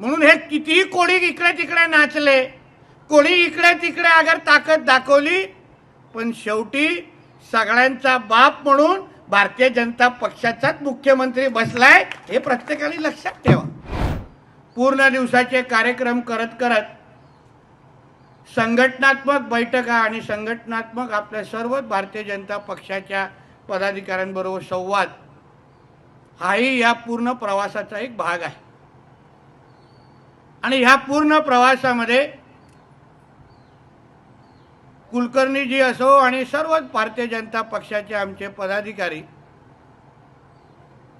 म्हणून हे कितीही कोणी इकडे तिकडे नाचले कोणी इकडे तिकडे अगर ताकद दाखवली पण शेवटी सगळ्यांचा बाप म्हणून भारतीय जनता पक्षाचाच मुख्यमंत्री बसलाय हे प्रत्येकाने लक्षात ठेवा. पूर्ण दिवसाचे कार्यक्रम करत करत संघटनात्मक बैठका आणि संघटनात्मक आपल्या सर्व भारतीय जनता पक्षाच्या पदाधिकाऱ्यांबरोबर संवाद हाही या पूर्ण प्रवासाचा एक भाग आहे. आणि ह्या पूर्ण प्रवासामध्ये कुलकर्णीजी असो आणि सर्वच भारतीय जनता पक्षाचे आमचे पदाधिकारी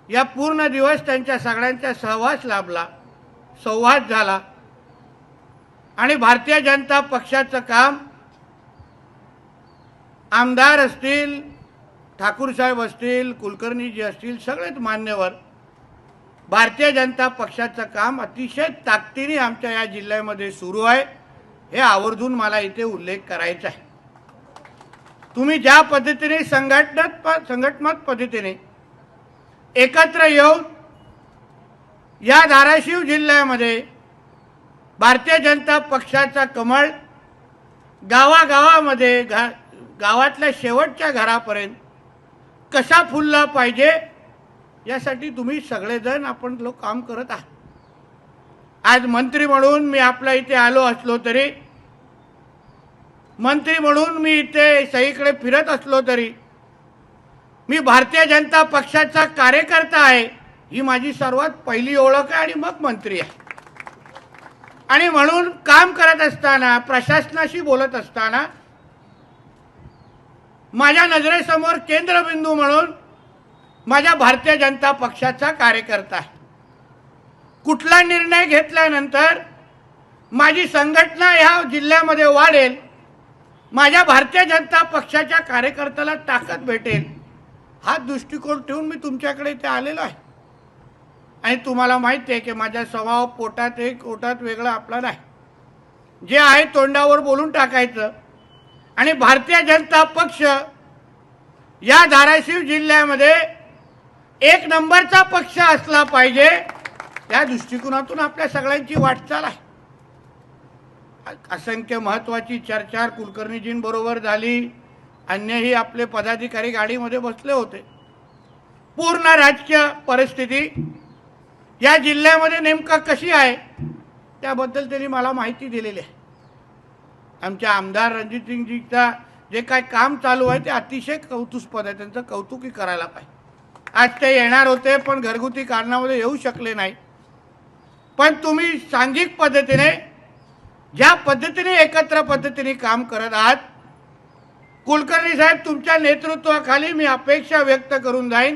या पूर्ण दिवस त्यांच्या सगळ्यांचा सहवास लाभला संवाद झाला. आणि भारतीय जनता पक्षाचं काम आमदार असतील ठाकूरसाहेब असतील कुलकर्णीजी असतील सगळेच मान्यवर भारतीय जनता पक्षाचं काम अतिशय ताकदीने आमच्या या जिल्ह्यामध्ये सुरू आहे. हे आवर्जून मला इथे उल्लेख करायचा आहे. तुम्ही ज्या पद्धतीने संघटनात संघटनात्मक पद्धतीने एकत्र येऊन या धाराशिव जिल्ह्यामध्ये भारतीय जनता पक्षाचा कमळ गावागावामध्ये घा गावातल्या शेवटच्या घरापर्यंत कसा फुलला पाहिजे यासाठी तुम्ही सगळेजण आपण लोक काम करत आहात. आज मंत्री म्हणून मी आपल्या इथे आलो असलो तरी मंत्री म्हणून मी इथे सगळीकडे फिरत असलो तरी मी भारतीय जनता पक्षाचा कार्यकर्ता आहे ही माझी सर्वात पहिली ओळख आहे आणि मग मंत्री आहे. आणि म्हणून काम करत असताना प्रशासनाशी बोलत असताना माझ्या नजरेसमोर केंद्रबिंदू म्हणून माझ्या भारतीय जनता पक्षाचा कार्यकर्ता आहे. कुठला निर्णय घेतल्यानंतर माझी संघटना ह्या जिल्ह्यामध्ये वाढेल माझ्या भारतीय जनता पक्षाच्या कार्यकर्त्याला ताकद भेटेल हा दृष्टिकोन ठेवून मी तुमच्याकडे इथे आलेलो आहे. आणि तुम्हाला माहिती आहे की माझा स्वभाव पोटात एक पोटात वेगळा आपला नाही. जे आहे तोंडावर बोलून टाकायचं. आणि भारतीय जनता पक्ष या धाराशिव जिल्ह्यामध्ये एक नंबरचा पक्ष असला पाहिजे या दृष्टिकोनातून आपल्या सगळ्यांची वाटचाल आहे. असंख्य महत्वाची चर्चा कुलकर्णीजींबरोबर झाली. अन्यही आपले पदाधिकारी गाडीमध्ये बसले होते. पूर्ण राजकीय परिस्थिती या जिल्ह्यामध्ये नेमका कशी आहे त्याबद्दल त्यांनी मला माहिती दिलेली आहे. आमच्या आमदार रणजितसिंगजीचा जे काय काम चालू आहे ते अतिशय कौतुस्पद आहे. त्यांचं कौतुकी करायला पाहिजे. आज ते येणार होते पण घरगुती कारणामध्ये येऊ शकले नाही. पण तुम्ही सांघिक पद्धतीने ज्या पद्धतीने एकत्र पद्धतीने काम करत आहात कुलकर्णी साहेब तुमच्या नेतृत्वाखाली मी अपेक्षा व्यक्त करून जाईन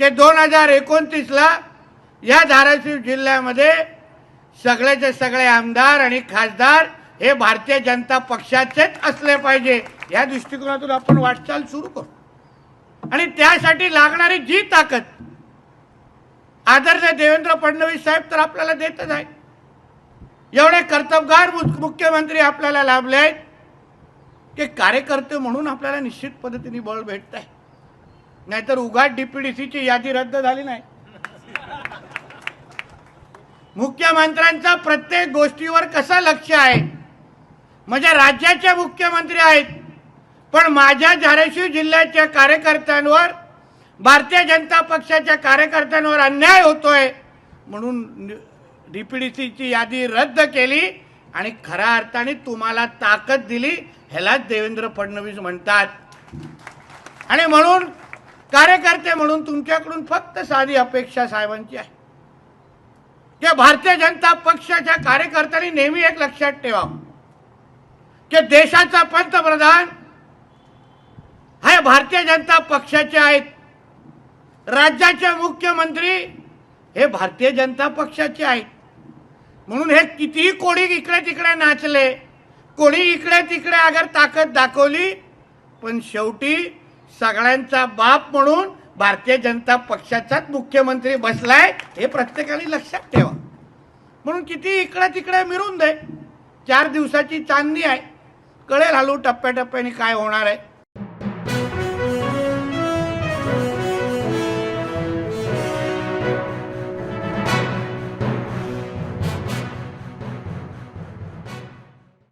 की दोन हजार एकोणतीसला या धाराशिव जिल्ह्यामध्ये सगळ्याचे सगळे आमदार आणि खासदार हे भारतीय जनता पक्षाचेच असले पाहिजे. या दृष्टिकोनातून आपण वाटचाल सुरू करू. आणि त्यासाठी लागणारी जी ताकद आदरणीय देवेंद्र फडणवीस साहेब तर आपल्याला देतच आहे एवढे कर्तबगार मुख्यमंत्री आपल्याला लाभले आहेत की कार्यकर्ते म्हणून आपल्याला निश्चित पद्धतीने बळ भेटत आहे नाहीतर उघाट डीपीडीसीची यादी रद्द झाली नाही. मुख्यमंत्र्यांचा प्रत्येक गोष्टीवर कसं लक्ष आहे? म्हणजे राज्याचे मुख्यमंत्री आहेत. पण माझ्या धाराशिव जिल्ह्याच्या कार्यकर्त्यांवर भारतीय जनता पक्षाच्या कार्यकर्त्यांवर अन्याय होतोय म्हणून डीपीडीसीची यादी रद्द केली आणि खऱ्या अर्थाने तुम्हाला ताकद दिली ह्यालाच देवेंद्र फडणवीस म्हणतात. आणि म्हणून कार्यकर्ते म्हणून तुमच्याकडून फक्त साधी अपेक्षा साहेबांची आहे. की भारतीय जनता पक्षाच्या कार्यकर्त्यांनी नेहमी एक लक्षात ठेवा की देशाचा पंतप्रधान भारतीय जनता पक्षाचे आहेत. राज्याचे मुख्यमंत्री हे भारतीय जनता पक्षाचे आहेत. म्हणून हे कितीही कोणी इकडे तिकडे नाचले कोणी इकडे तिकडे अगर ताकद दाखवली पण शेवटी सगळ्यांचा बाप म्हणून भारतीय जनता पक्षाचाच मुख्यमंत्री बसलाय हे प्रत्येकाने लक्षात ठेवा. म्हणून किती इकडे तिकडे मिळून दे चार दिवसाची चांदणी आहे. कळेल हलू टप्प्याटप्प्याने काय होणार आहे.